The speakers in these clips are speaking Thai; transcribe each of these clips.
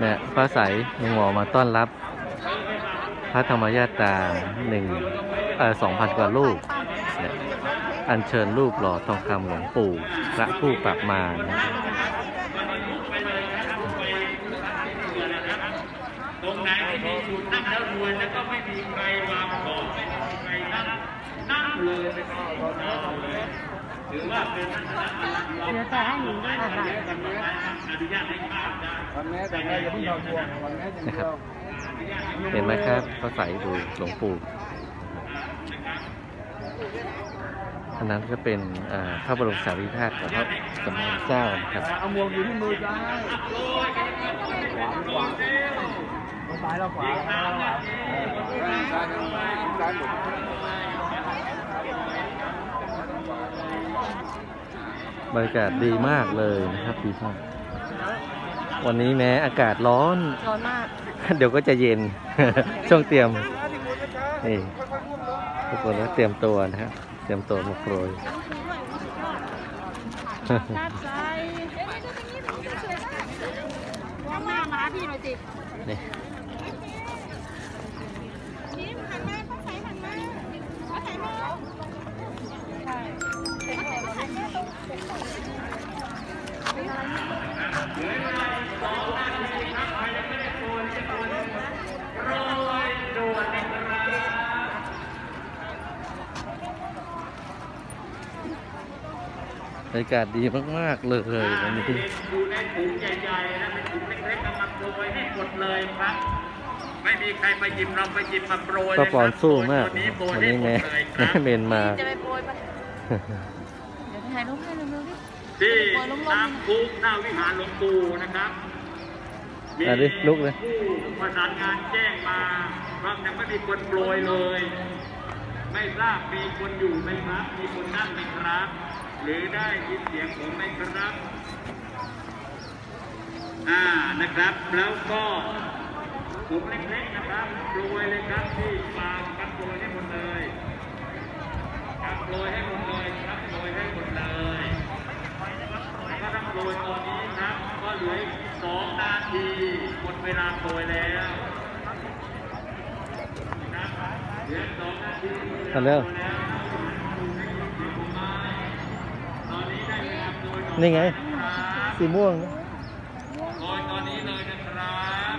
เนี่ยฟ้าใสหลวงหมอมาต้อนรับ พระธรรมญาตาหนึ่งเอ่อสองพันกว่ารูปเนี่ยอัญเชิญรูปหล่อทองคำหลวงปู่พระผู้ปรับมานะตรงไหนที่มีจุดนั่งแล้วรวยแล้วก็ไม่มีใครมาบอกไม่มีใครนั่งนั่งเลยไม่ต้องเอเลย ถือว่าเป็นทัศนคติเราเดี๋ยวจะให้หนูด้วยค่ะอนุญาตให้ข้ามได้วันแม่แต่แม่อย่าเพิ่งเอาทวงวันแม่อย่างนะคเดีรัยบวเห็นไหมครับฟ้าใสดูหลวงปู่อันนั้นก็เป็นอ่าพระบรมสารีริธาตุของพระสมเด็จเจ้านะครับเอาหมวกอยู่ที่มือซ้ายขวาขวาซ้ายเราขวาซ้ายเราขวาซ้ายซ้ายหมด บรรยากาศดีมากเลยนะครับดีมากวันนี้แม้อากาศร้อน ร้อนมาก เดี๋ยวก็จะเย็น ช่วงเตรียม นี่ทุกคนก็เตรียมตัวนะฮะ เตรียมตัวมาโปรยลาดใจวางหน้ รรยากาศดีมากๆเลยวันนี้อยู่ในถุงใหญ่ๆนะเป็นถุงเล็กๆเอามาโปรยให้หมดเลยครับ ไม่มีใครไปหยิบเราไปหยิบมาโปรยป้าปอนสู้มากตัวนี้โปรยวันให้นี้หมแม่ดเลยครับเมนมาจะไปโปรยปะเดี๋ยวถ่ายรูปให้เร็วๆดิที่โปรยลงๆน้ำพุหน้าวิหารหลวงปู่นะครับอะดิลุกเลยผู้ประสานงานแจ้งมาว่ายังไม่มีคนโปรยเลย ไม่ทราบมีคนอยู่ไหมครับ มีคนนั่งไหมครับ หรือได้ยินเสียงผมไหมครับ อ่านะครับ แล้วก็ถุงเล็กๆนะครับโปรยเลยครับที่ฟางครับโปรยให้หมดเลยครับโปรยให้หมดเลยครับโปรยให้หมดเลยก็ต้องโปรยตอนนี้ครับ ก็เหลือสองนาทีหมดเวลาโปรยแล้วนะครับเหลือสองนาทีทำเร็ว นี่ไงครับสีม่วงโปรยตอนนี้เลยนะครับ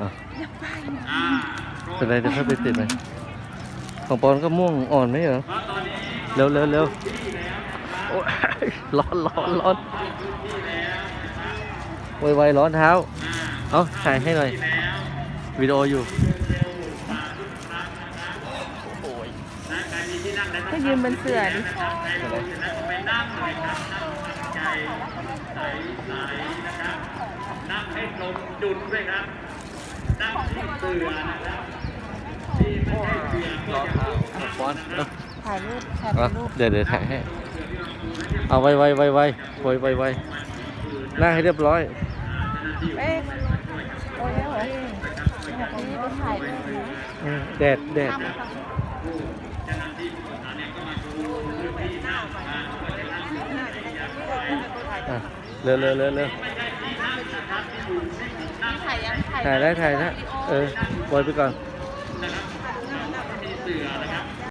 อะอ่าโปรยเป็นไรเดี๋ยวค่อยไปติดไหมของปอนก็ม่วงอ่อนไหมเหรอ เพราะตอนนี้เร็วเร็วเร็วโอ้ย ร้อนร้อนร้อนไวไวๆร้อนเท้า เอาถ่ายให้หน่อย วิดีโออยู่ นะใครมีที่นั่งได้ ก็ยืนบนเสื่อดินะครับใครมีที่นั่งไปนั่งเลยครับนั่งใจใสใสนะครับนั่งให้ตรงจุดด้วยครับ นั่งที่เสื่อนะครับที่ไม่ใช่เสื่อก็อย่าปอนเอาถ่ายรูปถ่ายเอาเป็นรูปเดี๋ยวเดี๋ยวถ่ายให้ เอาไวไวไวไวไวไวไวหน้าให้เรียบร้อยเอ๊ะโอ้ยแล้วเหรอนี่ไปถ่ายรูปนะอืมแดดแดดอะ เร็วเร็วเร็วเร็วถ่ายยังถ่ายได้ถ่ายได้เออปล่อยไปก่อนถ